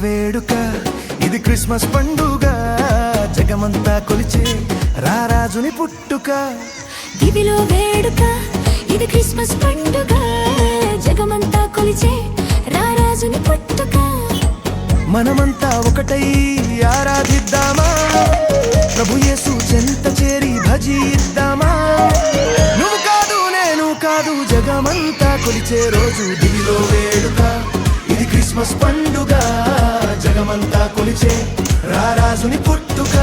వేడుక. ఇది క్రిస్మస్ పండుగ. జగమంతా కొలిచే రారాజుని పుట్టుక. దివిలో వేడుక. ఇది క్రిస్మస్ పండుగ. జగమంతా కొలిచే రారాజుని పుట్టుక. మనమంతా ఒకటై ఆరాధిద్దామా? ప్రభు యేసు చెంత చేరి భజిద్దామా? నువ్వు కాదు నేను కాదు జగమంతా కొలిచే రోజు దివిలో వేడుక. ఇది క్రిస్మస్ పండుగ. జగమంతా కొలిచే రారాజుని పుట్టుక.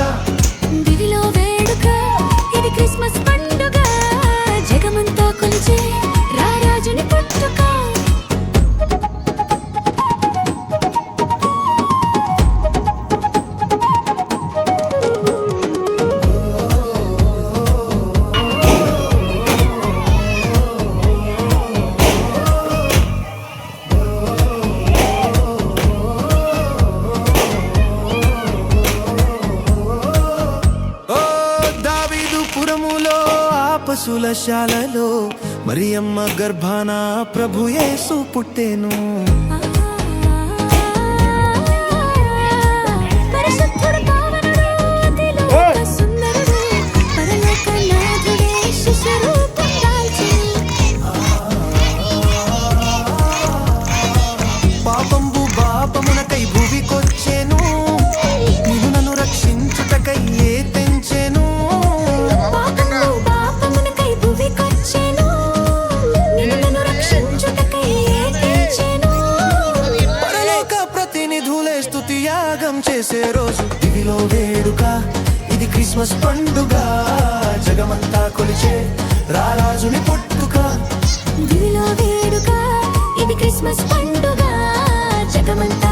ఆ మరియమ్మ గర్భాన ప్రభుయేసు పుట్టేను పుట్టెను. క్రిస్మస్ పండుగ జగమంతా కొలిచే రారాజుని పుట్టుక. దివిలో వేడుక ఇది క్రిస్మస్ పండుగ జగమంతా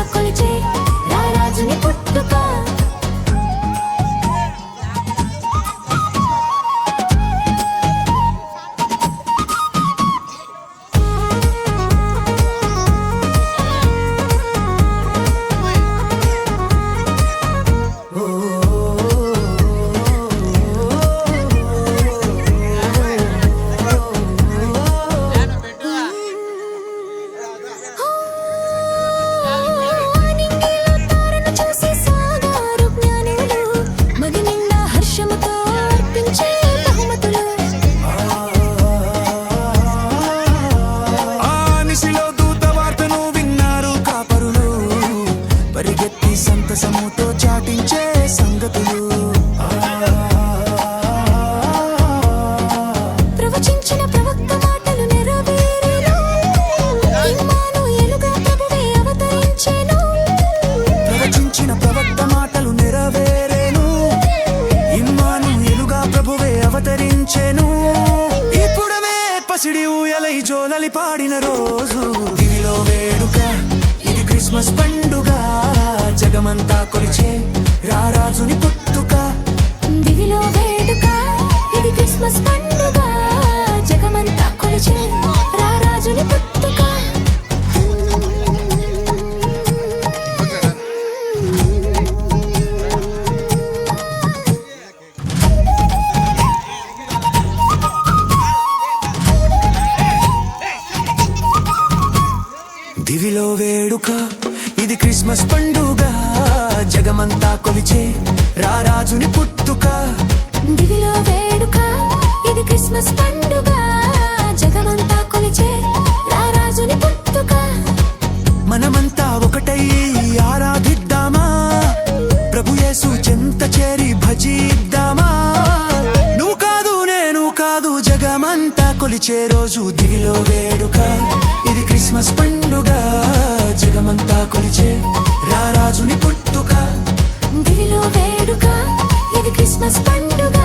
సంగతులు. ప్రవచించిన ప్రవక్త మాటలు నెరవేరెను. ఇమ్మానుయేలుగా ప్రభువే అవతరించెను. ప్రవచించిన ప్రవక్త మాటలు నెరవేరేను. ఇమ్మాను ఎలుగా ప్రభువే అవతరించెను. ఇప్పుడమే పసిడి ఊయలై జోలలి పాడిన రోజు. దివిలో వేడుక ఇది క్రిస్మస్ పండుగ. జగమంతా కొలిచే రారాజుని పుట్టుక. దివిలో వేడుక ఇది క్రిస్మస్ పండుగ. జగమంతా కొలిచే రారాజుని పుట్టుక. దివిలో వేడుక ఇది క్రిస్మస్ పండుగ. జగమంతా కొలిచే రారాజుని పుట్టుక. దివిలో వేడుక ఇది క్రిస్మస్ పండుగ. జగమంతా కొలిచే రారాజుని పుట్టుక. మనమంతా ఒకటై ఆరాధిద్దామా? ప్రభు యేసు చెంత చేరి భజిద్దామా? నువ్వు కాదు నేను కాదు జగమంతా కొలిచే రోజు దివిలో వేడుక. ఇది క్రిస్మస్ పండుగ జగమంతా కొలిచే క్రిస్మస్ పండుగ జగమంతా కొలిచే